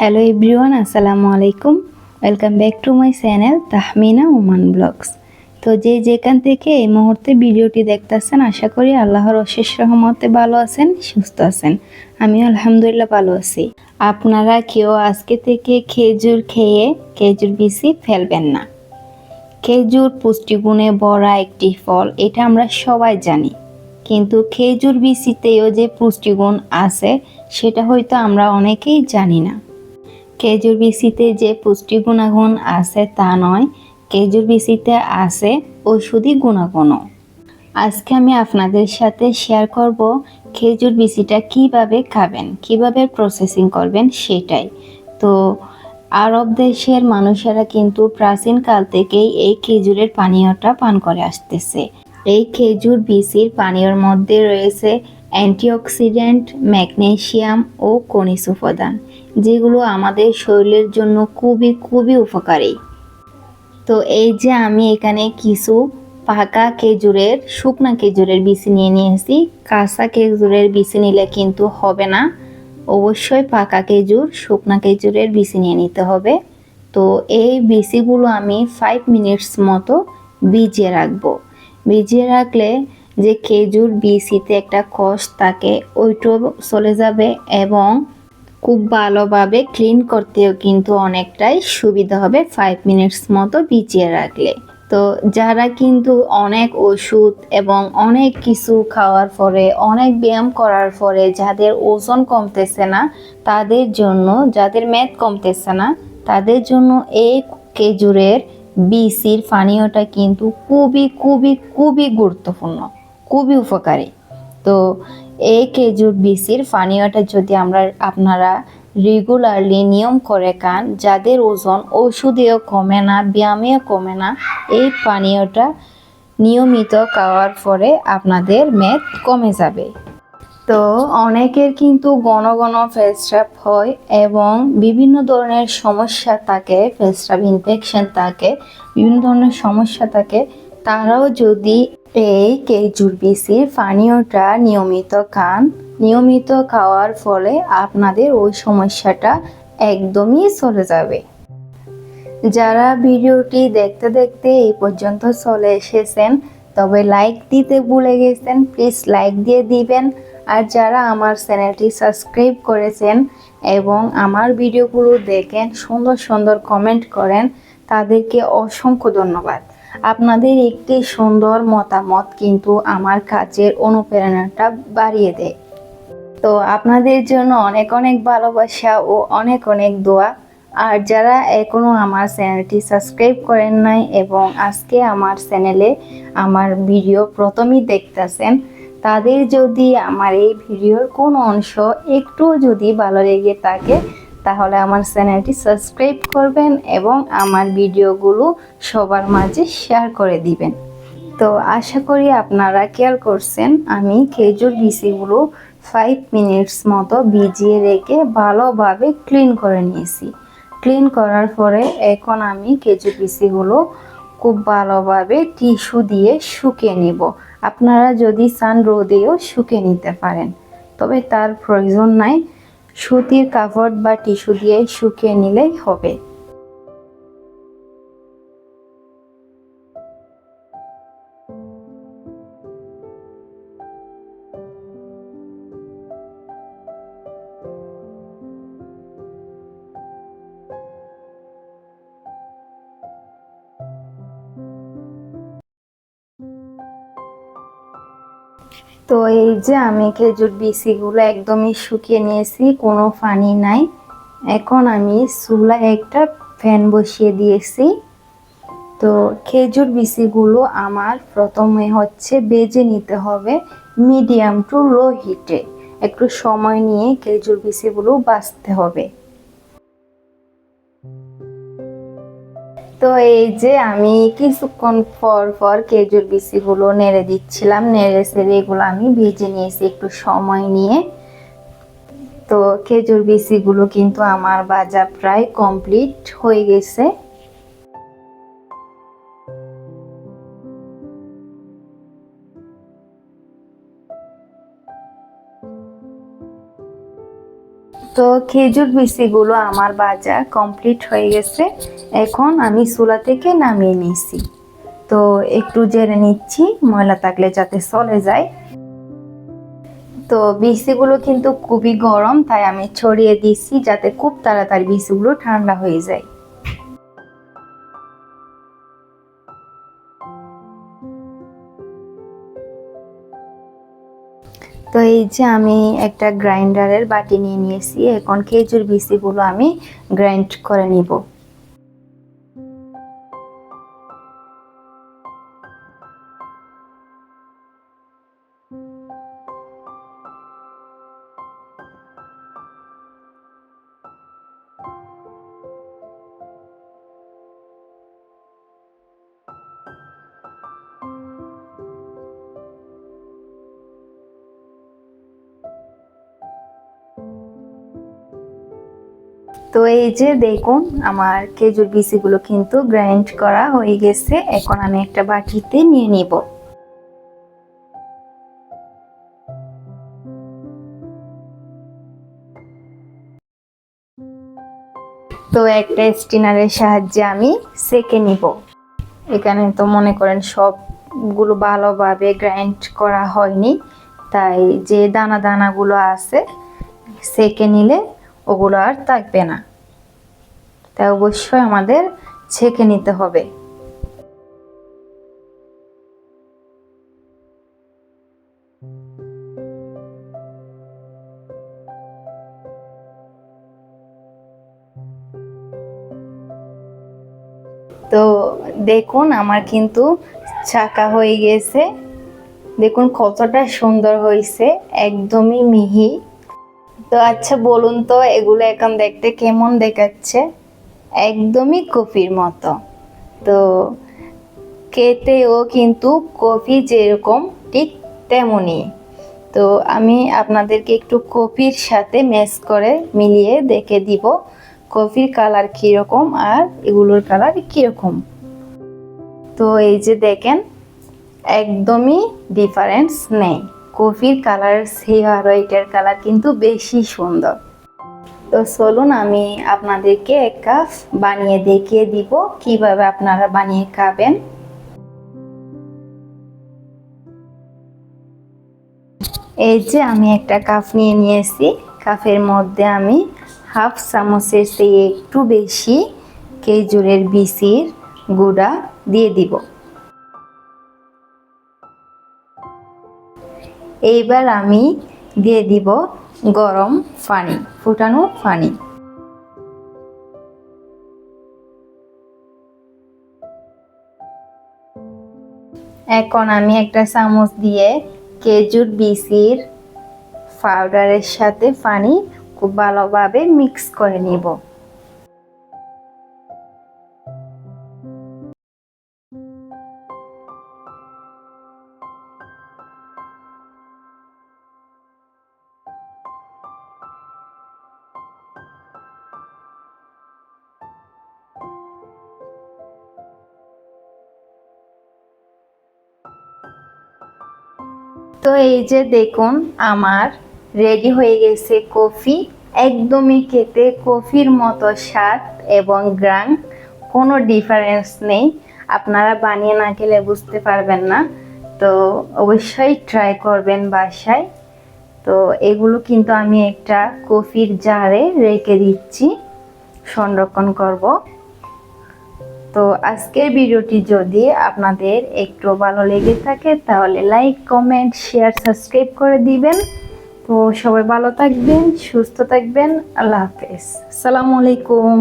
Hello everyone আসসালামু আলাইকুম welcome back to my channel Tahmina Oman vlogs তো যে যেখান থেকে এই মুহূর্তে ভিডিওটি দেখতেছেন, আশা করি আল্লাহর অশেষ রহমতে ভালো আছেন, সুস্থ আছেন। আমি আলহামদুলিল্লাহ ভালো আছি। আপনারা কেউ আজকে থেকে খেজুর খেয়ে খেজুর বিসি ফেলবেন না। খেজুর পুষ্টিগুণে ভরা একটি ফল, এটা আমরা সবাই জানি। কিন্তু খেজুর বিচিতেও যে পুষ্টিগুণ আছে, সেটা হয়তো আমরা অনেকেই জানি না। খেজুর বিচিতে যে পুষ্টি গুণাগুণ আছে তা নয়, খেজুর বিচিতে আছে ঔষধি গুণাগুণও। আজকে আমি আপনাদের সাথে শেয়ার করব খেজুর বিচিটা কীভাবে খাবেন, কীভাবে প্রসেসিং করবেন সেটাই। তো আরব দেশের মানুষেরা কিন্তু প্রাচীনকাল থেকেই এই খেজুরের পানীয়টা পান করে আসতেছে। এই খেজুর বিচির পানীয়র মধ্যে রয়েছে অ্যান্টিঅক্সিডেন্ট ম্যাগনেসিয়াম ও খনিজ উপাদান। যেগুলো আমাদের শরীরের জন্য খুবই খুবই উপকারী। তো এই যে আমি এখানে কিছু পাকা খেজুরের, শুকনা খেজুরের বিচি নিয়ে নিয়েছি। কাঁচা খেজুরের বিচি নিলে কিন্তু হবে না। অবশ্যই পাকা খেজুর, শুকনা খেজুরের বিচি নিয়ে নিতে হবে। তো এই বিচিগুলো আমি ফাইভ মিনিটস মতো ভিজিয়ে রাখব। ভিজিয়ে রাখলে যে খেজুর বিচিতে একটা কষ থাকে, ওইটাও চলে যাবে এবং খুব ভালোভাবে ক্লিন করতেও কিন্তু অনেকটাই সুবিধা হবে ফাইভ মিনিটস মতো ভিজিয়ে রাখলে। তো যারা কিন্তু অনেক ওষুধ এবং অনেক কিছু খাওয়ার পরে, অনেক ব্যায়াম করার পরে যাদের ওজন কমতেছে না, তাদের জন্য, যাদের মেদ কমতেছে না, তাদের জন্য এই খেজুরের বিসির পানীয়টা কিন্তু খুবই খুবই খুবই গুরুত্বপূর্ণ, খুবই উপকারী। তো এই খেজুর বিসির পানীয়টা যদি আমরা আপনারা রেগুলারলি নিয়ম করে খান, যাদের ওজন ওষুধেও কমে না, ব্যায়ামেও কমে না, এই পানীয়টা নিয়মিত খাওয়ার পরে আপনাদের মেদ কমে যাবে। তো অনেকের কিন্তু ঘন ঘন ফেসট্রাপ হয় এবং বিভিন্ন ধরনের সমস্যা থাকে ফেসট্রাপ ইনফেকশন থাকে, বিভিন্ন ধরনের সমস্যা থাকে, তারাও যদি এই কেজুর বিসির পানীয়টা নিয়মিত খান। নিয়মিত খাওয়ার ফলে আপনাদের ওই সমস্যাটা একদমই চলে যাবে। যারা ভিডিওটি দেখতে দেখতে এই পর্যন্ত চলে এসেছেন, তবে লাইক দিতে ভুলে গেছেন প্লিজ লাইক দিয়ে দিবেন। আর যারা আমার চ্যানেলটি সাবস্ক্রাইব করেছেন এবং আমার ভিডিওগুলো দেখেন, সুন্দর সুন্দর কমেন্ট করেন, তাদেরকে অসংখ্য ধন্যবাদ। আপনাদের একটি সুন্দর মতামত কিন্তু আমার কাজের অনুপ্রেরণাটা বাড়িয়ে দেয়। তো আপনাদের জন্য অনেক অনেক ভালোবাসা ও অনেক অনেক দোয়া। আর যারা এখনও আমার চ্যানেলটি সাবস্ক্রাইব করেন নাই এবং আজকে আমার চ্যানেলে আমার ভিডিও প্রথমেই দেখতেছেন, তাদের যদি আমার এই ভিডিওর কোনো অংশ একটু যদি ভালো লেগে থাকে তাহলে আমার চ্যানেলটি সাবস্ক্রাইব করবেন এবং আমার ভিডিওগুলো সবার মাঝে শেয়ার করে দিবেন। তো আশা করি আপনারা খেয়াল করছেন, আমি খেজুর বিচিগুলো ফাইভ মিনিটস মতো ভিজিয়ে রেখে ভালোভাবে ক্লিন করে নিয়েছি। ক্লিন করার পরে এখন আমি খেজুর বিচিগুলো খুব ভালোভাবে টিস্যু দিয়ে শুকিয়ে নিব। আপনারা যদি সান রোদেও শুকিয়ে নিতে পারেন, তবে তার প্রয়োজন নাই। সুতির কাপড় বা টিস্যু দিয়ে শুকিয়ে নিলেই হবে। তো এই যে আমি খেজুর বিচিগুলো একদমই শুকিয়ে নিয়েছি, কোনো পানি নাই। এখন আমি চুলায় একটা ফ্যান বসিয়ে দিয়েছি। তো খেজুর বিচিগুলো আমার প্রথমে হচ্ছে বেজে নিতে হবে মিডিয়াম টু লো হিটে। একটু সময় নিয়ে খেজুর বিচিগুলো বাছতে হবে। তো এই যে আমি কিছুক্ষণ পর পর খেজুর বিচিগুলো নেড়ে দিচ্ছিলাম, নেড়ে সেড়ে এগুলো আমি ভেজে নিয়েছি একটু সময় নিয়ে। তো খেজুর বিচিগুলো কিন্তু আমার বাজার প্রায় কমপ্লিট হয়ে গেছে। তো খেজুর বিচিগুলো আমার বাজা কমপ্লিট হয়ে গেছে। এখন আমি চুলা থেকে নামিয়ে নিয়েছি। তো একটু জেনে নিচ্ছি, ময়লা থাকলে যাতে চলে যায়। তো বিচিগুলো কিন্তু খুবই গরম, তাই আমি ছড়িয়ে দিচ্ছি যাতে খুব তাড়াতাড়ি বিচিগুলো ঠান্ডা হয়ে যায়। তো এই যে আমি একটা গ্রাইন্ডারের বাটি নিয়ে নিয়েছি, এখন খেজুর বিচিগুলো আমি গ্রাইন্ড করে নিব। তো এই যে দেখুন, আমার খেজুর বিচিগুলো কিন্তু গ্রাইন্ড করা হয়ে গেছে। এখন আমি একটা বাটিতে নিয়ে নিব। তো একটা স্টিনারের সাহায্যে আমি সেকে নিব। এখানে তো মনে করেন সবগুলো ভালোভাবে গ্রাইন্ড করা হয়নি, তাই যে দানা দানাগুলো আছে, সেকে নিলে ওগুলো আর থাকবে না। তাই অবশ্যই আমাদের ছেঁকে নিতে হবে। তো দেখুন, আমার কিন্তু চাকা হয়ে গেছে। দেখুন কতটা সুন্দর হয়েছে, একদমই মিহি। তো আচ্ছা বলুন তো, এগুলো এখন দেখতে কেমন দেখাচ্ছে? একদমই কফির মতো। তো খেতেও কিন্তু কফি যেরকম, ঠিক তেমনই। তো আমি আপনাদেরকে একটু কফির সাথে ম্যাচ করে মিলিয়ে দেখে দিব, কফির কালার কীরকম আর এগুলোর কালার কীরকম। তো এই যে দেখেন, একদমই ডিফারেন্স নেই। কফির কালার, সেই আরও এটার কালার কিন্তু বেশি সুন্দর। তো চলুন আমি আপনাদেরকে এক কাপ বানিয়ে দেখিয়ে দিব, কীভাবে আপনারা বানিয়ে খাবেন। এই যে আমি একটা কাপ নিয়ে নিয়েছি, কাপের মধ্যে আমি হাফ চামচের চেয়ে একটু বেশি খেজুরের বিচির গুঁড়া দিয়ে দিব। এইবার আমি দিয়ে দিব গরম পানি, ফুটানো পানি। এখন আমি একটা চামচ দিয়ে খেজুর বিচির পাউডারের সাথে পানি খুব ভালোভাবে মিক্স করে নিব। তো এই যে দেখুন, আমার রেডি হয়ে গেছে কফি। একদমই খেতে কফির মতো স্বাদ এবং গ্রাম কোনো ডিফারেন্স নেই। আপনারা বানিয়ে না খেলে বুঝতে পারবেন না। তো অবশ্যই ট্রাই করবেন বাসায়। তো এগুলো কিন্তু আমি একটা কফির জারে রেখে দিচ্ছি। সংরক্ষণ করব। তো আজকের ভিডিওটি যদি আপনাদের একটু ভালো লেগে থাকে, তাহলে লাইক কমেন্ট শেয়ার সাবস্ক্রাইব করে দিবেন। তো সবাই ভালো থাকবেন, সুস্থ থাকবেন। আল্লাহ হাফেজ। আসসালামু আলাইকুম।